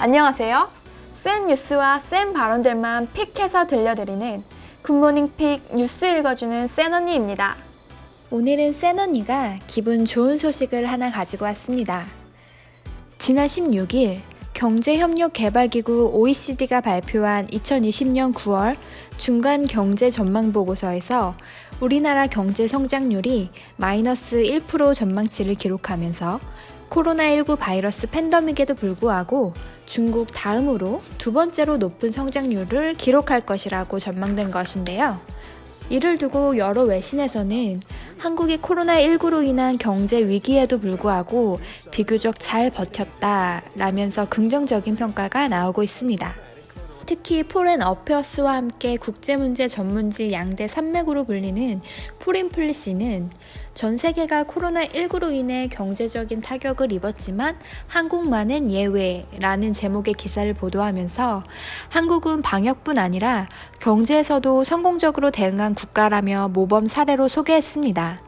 안녕하세요. 센 뉴스와 센 발언들만 픽해서 들려드리는 굿모닝 픽 뉴스 읽어주는 센 언니입니다. 오늘은 센 언니가 기분 좋은 소식을 하나 가지고 왔습니다. 지난 16일 경제협력개발기구 OECD가 발표한 2020년 9월 중간 경제 전망 보고서에서 우리나라 경제 성장률이 마이너스 1% 전망치를 기록하면서 코로나19 바이러스 팬데믹에도 불구하고 중국 다음으로 두 번째로 높은 성장률을 기록할 것이라고 전망된 것인데요. 이를 두고 여러 외신에서는 한국이 코로나19로 인한 경제 위기에도 불구하고 비교적 잘 버텼다 라면서 긍정적인 평가가 나오고 있습니다. 특히 포렌 어페어스와 함께 국제문제 전문지 양대 산맥으로 불리는 포린 폴리시는 전 세계가 코로나19로 인해 경제적인 타격을 입었지만 한국만은 예외라는 제목의 기사를 보도하면서 한국은 방역뿐 아니라 경제에서도 성공적으로 대응한 국가라며 모범 사례로 소개했습니다.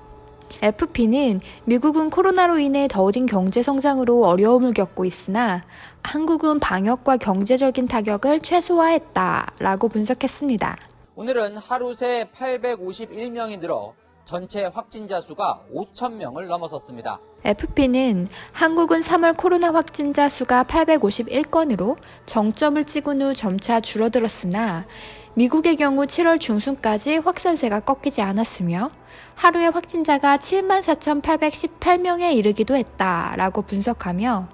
FP는 미국은 코로나로 인해 더딘 경제 성장으로 어려움을 겪고 있으나 한국은 방역과 경제적인 타격을 최소화했다라고 분석했습니다. 오늘은 하루 새 851명이 늘어 전체 확진자 수가 5,000명을 넘어섰습니다. FP는 한국은 3월 코로나 확진자 수가 851건으로 정점을 찍은 후 점차 줄어들었으나 미국의 경우 7월 중순까지 확산세가 꺾이지 않았으며 하루에 확진자가 74,818명에 이르기도 했다라고 분석하며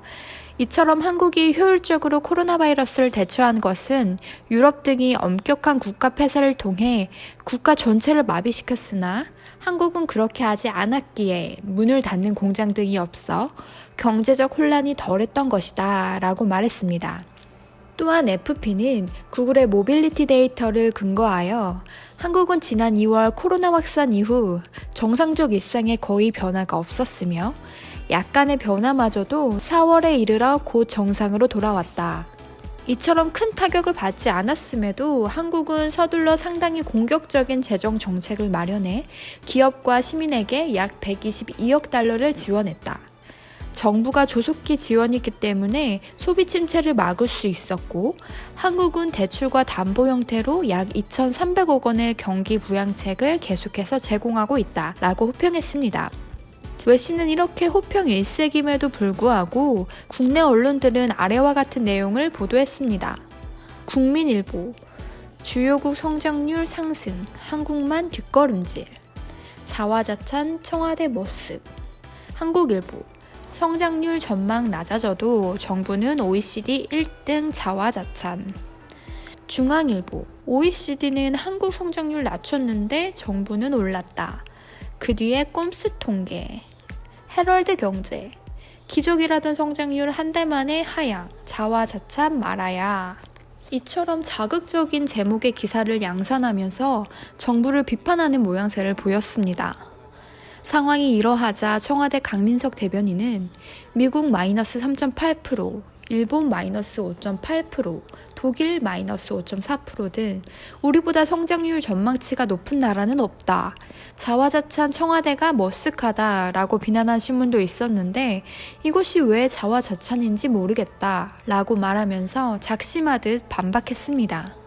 이처럼 한국이 효율적으로 코로나 바이러스를 대처한 것은 유럽 등이 엄격한 국가 폐쇄를 통해 국가 전체를 마비시켰으나 한국은 그렇게 하지 않았기에 문을 닫는 공장 등이 없어 경제적 혼란이 덜했던 것이다 라고 말했습니다. 또한 FP는 구글의 모빌리티 데이터를 근거하여 한국은 지난 2월 코로나 확산 이후 정상적 일상에 거의 변화가 없었으며 약간의 변화마저도 4월에 이르러 곧 정상으로 돌아왔다. 이처럼 큰 타격을 받지 않았음에도 한국은 서둘러 상당히 공격적인 재정 정책을 마련해 기업과 시민에게 약 122억 달러를 지원했다. 정부가 조속히 지원했기 때문에 소비 침체를 막을 수 있었고 한국은 대출과 담보 형태로 약 2,300억 원의 경기 부양책을 계속해서 제공하고 있다라고 호평했습니다. 외신은 이렇게 호평 일색임에도 불구하고 국내 언론들은 아래와 같은 내용을 보도했습니다. 국민일보 주요국 성장률 상승 한국만 뒷걸음질 자화자찬 청와대 머쓱 한국일보 성장률 전망 낮아져도 정부는 OECD 1등 자화자찬. 중앙일보 OECD는 한국 성장률 낮췄는데 정부는 올랐다. 그 뒤에 꼼수 통계. 헤럴드 경제. 기적이라던 성장률 한 달 만에 하향. 자화자찬 말아야. 이처럼 자극적인 제목의 기사를 양산하면서 정부를 비판하는 모양새를 보였습니다. 상황이 이러하자 청와대 강민석 대변인은 미국 마이너스 3.8%, 일본 마이너스 5.8%, 독일 마이너스 5.4%등 우리보다 성장률 전망치가 높은 나라는 없다. 자화자찬 청와대가 머쓱하다라고 비난한 신문도 있었는데 이것이 왜 자화자찬인지 모르겠다라고 말하면서 작심하듯 반박했습니다.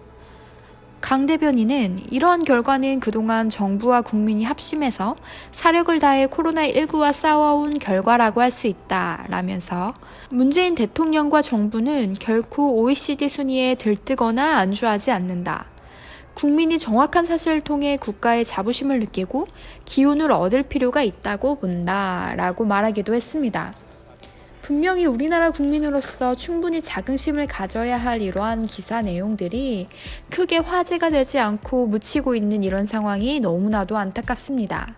강 대변인은 이러한 결과는 그동안 정부와 국민이 합심해서 사력을 다해 코로나19와 싸워온 결과라고 할 수 있다 라면서 문재인 대통령과 정부는 결코 OECD 순위에 들뜨거나 안주하지 않는다. 국민이 정확한 사실을 통해 국가의 자부심을 느끼고 기운을 얻을 필요가 있다고 본다 라고 말하기도 했습니다. 분명히 우리나라 국민으로서 충분히 자긍심을 가져야 할 이러한 기사 내용들이 크게 화제가 되지 않고 묻히고 있는 이런 상황이 너무나도 안타깝습니다.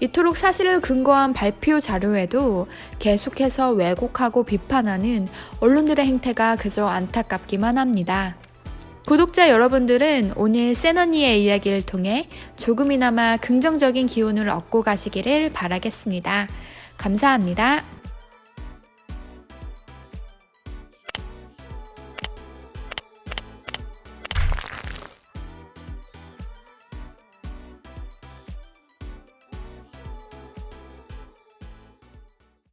이토록 사실을 근거한 발표 자료에도 계속해서 왜곡하고 비판하는 언론들의 행태가 그저 안타깝기만 합니다. 구독자 여러분들은 오늘 세너니의 이야기를 통해 조금이나마 긍정적인 기운을 얻고 가시기를 바라겠습니다. 감사합니다.